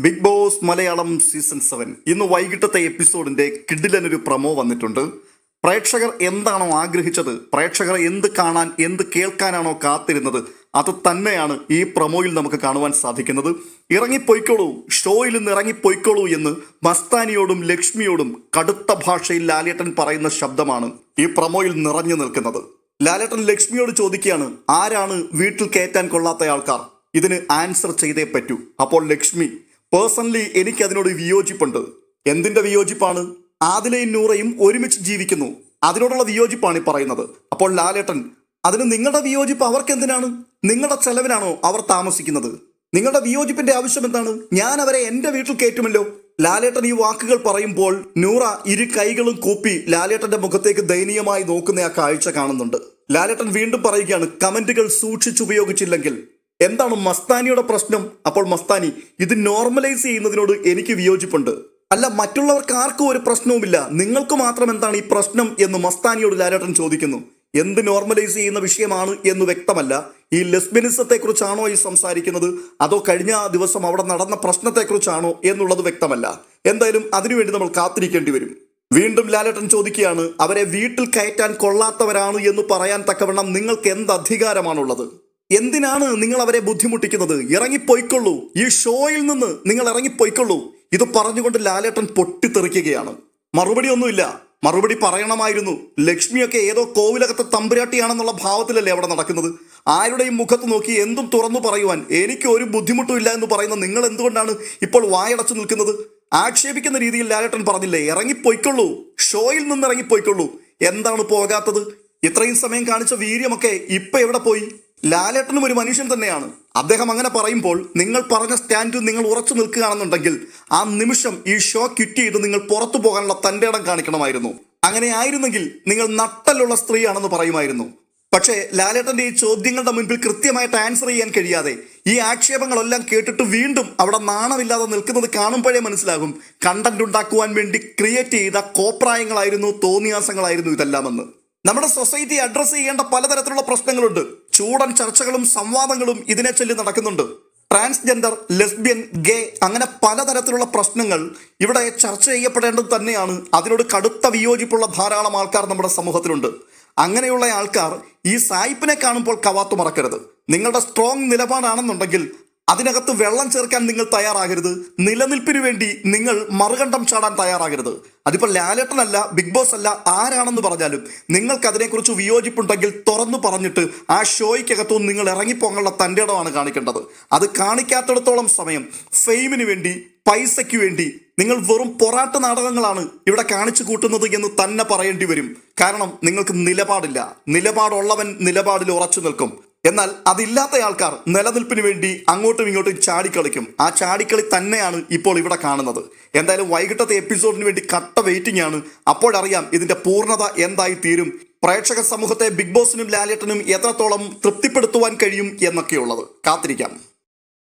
Big Boss Malayalam season seven. ഇന്ന് വൈകിട്ടത്തെ എപ്പിസോഡിന്റെ കിഡിലനൊരു promo വന്നിട്ടുണ്ട്. പ്രേക്ഷകർ എന്താണോ ആഗ്രഹിച്ചത് പ്രേക്ഷകർ എന്ത് കാണാൻ എന്ത് കേൾക്കാനാണോ കാത്തിരുന്നത് അത് തന്നെയാണ് ഈ പ്രമോയിൽ നമുക്ക് കാണുവാൻ സാധിക്കുന്നത്. ഇറങ്ങിപ്പോയിക്കോളൂ ഷോയിൽ നിന്ന് ഇറങ്ങിപ്പോയിക്കോളൂ എന്ന് മസ്താനിയോടും ലക്ഷ്മിയോടും കടുത്ത ഭാഷയിൽ ലാലേട്ടൻ പറയുന്ന ശബ്ദമാണ് ഈ പ്രമോയിൽ നിറഞ്ഞു നിൽക്കുന്നത്. ലാലേട്ടൻ ലക്ഷ്മിയോട് ചോദിക്കുകയാണ് ആരാണ് വീട്ടിൽ കയറ്റാൻ കൊള്ളാത്ത ആൾക്കാർ? ഇതിന് ആൻസർ ചെയ്തേ പറ്റൂ. അപ്പോൾ ലക്ഷ്മി പേഴ്സണലി എനിക്ക് അതിനോട് വിയോജിപ്പുണ്ട്. എന്തിന്റെ വിയോജിപ്പാണ്? ആദിലയും നൂറയും ഒരുമിച്ച് ജീവിക്കുന്നു. അതിനോടുള്ള വിയോജിപ്പാണ് ഈ പറയുന്നത്. അപ്പോൾ ലാലേട്ടൻ അതിന് നിങ്ങളുടെ വിയോജിപ്പ് അവർക്ക് എന്തിനാണ് നിങ്ങളുടെ ചെലവിനാണോ അവർ താമസിക്കുന്നത്? നിങ്ങളുടെ വിയോജിപ്പിന്റെ ആവശ്യം എന്താണ്? ഞാൻ അവരെ എന്റെ വീട്ടിൽ കയറ്റുമല്ലോ. ലാലേട്ടൻ ഈ വാക്കുകൾ പറയുമ്പോൾ നൂറ ഇരു കൈകളും കൂപ്പി ലാലേട്ടന്റെ മുഖത്തേക്ക് ദയനീയമായി നോക്കുന്ന ആ കാഴ്ച കാണുന്നുണ്ട്. ലാലേട്ടൻ വീണ്ടും പറയുകയാണ് കമന്റുകൾ സൂക്ഷിച്ചുപയോഗിച്ചില്ലെങ്കിൽ എന്താണ് മസ്താനിയുടെ പ്രശ്നം? അപ്പോൾ മസ്താനി ഇത് നോർമലൈസ് ചെയ്യുന്നതിനോട് എനിക്ക് വിയോജിപ്പുണ്ട്. അല്ല മറ്റുള്ളവർക്ക് ആർക്കും ഒരു പ്രശ്നവുമില്ല. നിങ്ങൾക്ക് മാത്രം എന്താണ് ഈ പ്രശ്നം എന്ന് മസ്താനിയോട് ലാലേട്ടൻ ചോദിക്കുന്നു. എന്ത് നോർമലൈസ് ചെയ്യുന്ന വിഷയമാണ് എന്ന് വ്യക്തമല്ല. ഈ ലെസ്ബിനിസത്തെ കുറിച്ചാണോ ഈ സംസാരിക്കുന്നത്? അതോ കഴിഞ്ഞ ദിവസം അവിടെ നടന്ന പ്രശ്നത്തെക്കുറിച്ചാണോ എന്നുള്ളത് വ്യക്തമല്ല. എന്തായാലും അതിനുവേണ്ടി നമ്മൾ കാത്തിരിക്കേണ്ടി വരും. വീണ്ടും ലാലേട്ടൻ ചോദിക്കുകയാണ് അവരെ വീട്ടിൽ കയറ്റാൻ കൊള്ളാത്തവരാണ് എന്ന് പറയാൻ തക്കവണ്ണം നിങ്ങൾക്ക് എന്ത് അധികാരമാണുള്ളത്? എന്തിനാണ് നിങ്ങൾ അവരെ ബുദ്ധിമുട്ടിക്കുന്നത്? ഇറങ്ങിപ്പോയിക്കൊള്ളൂ. ഈ ഷോയിൽ നിന്ന് നിങ്ങൾ ഇറങ്ങിപ്പോയിക്കൊള്ളൂ. ഇത് പറഞ്ഞുകൊണ്ട് ലാലേട്ടൻ പൊട്ടിത്തെറിക്കുകയാണ്. മറുപടി ഒന്നുമില്ല. മറുപടി പറയണമായിരുന്നു. ലക്ഷ്മിയൊക്കെ ഏതോ കോവിലകത്തെ തമ്പുരാട്ടിയാണെന്നുള്ള ഭാവത്തിലല്ലേ അവിടെ നടക്കുന്നത്? ആരുടെയും മുഖത്ത് നോക്കി എന്തും തുറന്നു പറയുവാൻ എനിക്ക് ഒരു ബുദ്ധിമുട്ടുമില്ല എന്ന് പറയുന്ന നിങ്ങൾ എന്തുകൊണ്ടാണ് ഇപ്പോൾ വായടച്ചു നിൽക്കുന്നത്? ആക്ഷേപിക്കുന്ന രീതിയിൽ ലാലേട്ടൻ പറഞ്ഞില്ലേ ഇറങ്ങിപ്പോയിക്കൊള്ളൂ. ഷോയിൽ നിന്ന് ഇറങ്ങിപ്പോയിക്കൊള്ളൂ. എന്താണ് പോകാത്തത്? ഇത്രയും സമയം കാണിച്ച വീര്യമൊക്കെ ഇപ്പൊ എവിടെ പോയി? ലാലേട്ടനും ഒരു മനുഷ്യൻ തന്നെയാണ്. അദ്ദേഹം അങ്ങനെ പറയുമ്പോൾ നിങ്ങൾ പറഞ്ഞ സ്റ്റാൻഡിൽ നിങ്ങൾ ഉറച്ചു നിൽക്കുകയാണെന്നുണ്ടെങ്കിൽ ആ നിമിഷം ഈ ഷോ ക്വിറ്റ് ചെയ്ത് നിങ്ങൾ പുറത്തു പോകാനുള്ള തന്റെ ഇടം കാണിക്കണമായിരുന്നു. അങ്ങനെ ആയിരുന്നെങ്കിൽ നിങ്ങൾ നട്ടലുള്ള സ്ത്രീയാണെന്ന് പറയുമായിരുന്നു. പക്ഷേ ലാലേട്ടന്റെ ഈ ചോദ്യങ്ങളുടെ മുൻപിൽ കൃത്യമായിട്ട് ആൻസർ ചെയ്യാൻ കഴിയാതെ ഈ ആക്ഷേപങ്ങളെല്ലാം കേട്ടിട്ട് വീണ്ടും അവിടെ നാണമില്ലാതെ നിൽക്കുന്നത് കാണുമ്പോഴേ മനസ്സിലാകും. കണ്ടന്റ് ഉണ്ടാക്കുവാൻ വേണ്ടി ക്രിയേറ്റ് ചെയ്ത കോപ്രായങ്ങളായിരുന്നു തോന്നിയാസങ്ങളായിരുന്നു ഇതെല്ലാമെന്ന്. നമ്മുടെ സൊസൈറ്റി അഡ്രസ്സ് ചെയ്യേണ്ട പലതരത്തിലുള്ള പ്രശ്നങ്ങളുണ്ട്. ചൂടൻ ചർച്ചകളും സംവാദങ്ങളും ഇതിനെ ചൊല്ലി നടക്കുന്നുണ്ട്. ട്രാൻസ്ജെൻഡർ ലെസ്ബിയൻ ഗേ അങ്ങനെ പലതരത്തിലുള്ള പ്രശ്നങ്ങൾ ഇവിടെ ചർച്ച ചെയ്യപ്പെടേണ്ടത് തന്നെയാണ്. അതിനോട് കടുത്ത വിയോജിപ്പുള്ള ധാരാളം ആൾക്കാർ നമ്മുടെ സമൂഹത്തിലുണ്ട്. അങ്ങനെയുള്ള ആൾക്കാർ ഈ സായിപ്പിനെ കാണുമ്പോൾ കവാത്തു മറക്കരുത്. നിങ്ങളുടെ സ്ട്രോങ് നിലപാടാണെന്നുണ്ടെങ്കിൽ അതിനകത്ത് വെള്ളം ചേർക്കാൻ നിങ്ങൾ തയ്യാറാകരുത്. നിലനിൽപ്പിന് വേണ്ടി നിങ്ങൾ മറുകണ്ഠം ചാടാൻ തയ്യാറാകരുത്. അതിപ്പോൾ ലാലേട്ടനല്ല ബിഗ് ബോസ് അല്ല ആരാണെന്ന് പറഞ്ഞാലും നിങ്ങൾക്ക് അതിനെക്കുറിച്ച് വിയോജിപ്പുണ്ടെങ്കിൽ തുറന്നു പറഞ്ഞിട്ട് ആ ഷോയ്ക്കകത്തും നിങ്ങൾ ഇറങ്ങിപ്പോകാനുള്ള തന്റെ ഇടമാണ് കാണിക്കേണ്ടത്. അത് കാണിക്കാത്തിടത്തോളം സമയം ഫെയിമിന് വേണ്ടി പൈസയ്ക്ക് വേണ്ടി നിങ്ങൾ വെറും പൊറാട്ട നാടകങ്ങളാണ് ഇവിടെ കാണിച്ചു കൂട്ടുന്നത് എന്ന് തന്നെ പറയേണ്ടി വരും. കാരണം നിങ്ങൾക്ക് നിലപാടില്ല. നിലപാടുള്ളവൻ നിലപാടിൽ ഉറച്ചു നിൽക്കും. എന്നാൽ അതില്ലാത്ത ആൾക്കാർ നിലനിൽപ്പിന് വേണ്ടി അങ്ങോട്ടും ഇങ്ങോട്ടും ചാടിക്കളിക്കും. ആ ചാടിക്കളി തന്നെയാണ് ഇപ്പോൾ ഇവിടെ കാണുന്നത്. എന്തായാലും വൈകിട്ടത്തെ എപ്പിസോഡിന് വേണ്ടി കട്ട വെയിറ്റിംഗ് ആണ്. അപ്പോഴറിയാം ഇതിന്റെ പൂർണത എന്തായി തീരും പ്രേക്ഷക സമൂഹത്തെ ബിഗ് ബോസിനും ലാലേട്ടനും എത്രത്തോളം തൃപ്തിപ്പെടുത്തുവാൻ കഴിയും എന്നൊക്കെയുള്ളത്. കാത്തിരിക്കാം.